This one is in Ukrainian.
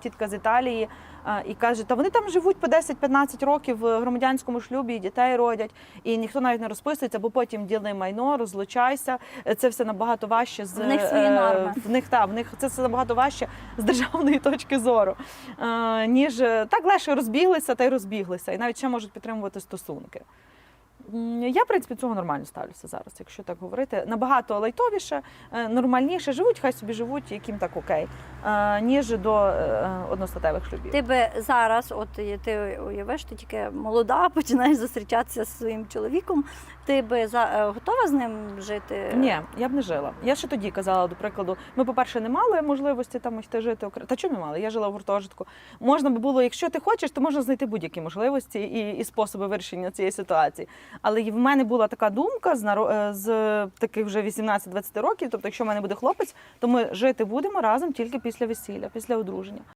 тітка з Італії е, і каже, та вони там живуть по 10-15 років в громадянському шлюбі, і дітей родять, і ніхто навіть не розписується, бо потім діли майно, розлучайся. Е, Це все набагато важче з В них свої е, норми. В них та в них це все набагато важче з державної точки зору, ніж так легше розбіглися та й розбіглися, і навіть ще можуть підтримувати стосунки. Я, в принципі, цього нормально ставлюся зараз, якщо так говорити. Набагато лайтовіше, е, нормальніше живуть, хай собі живуть, яким так окей, е, ніж до е, одностатевих шлюбів. Ти би зараз, от ти уявиш, ти тільки молода, починаєш зустрічатися з своїм чоловіком. Ти би за готова з ним жити? Ні, я б не жила. Я ще тоді казала, до прикладу, ми, по-перше, не мали можливості там йти жити окремо. Та чому не мали? Я жила в гуртожитку. Можна би було, якщо ти хочеш, то можна знайти будь-які можливості і, і способи вирішення цієї ситуації. Але в мене була така думка з е, з таких вже 18-20 років. Тобто, якщо в мене буде хлопець, то ми жити будемо разом тільки після весілля, після одруження.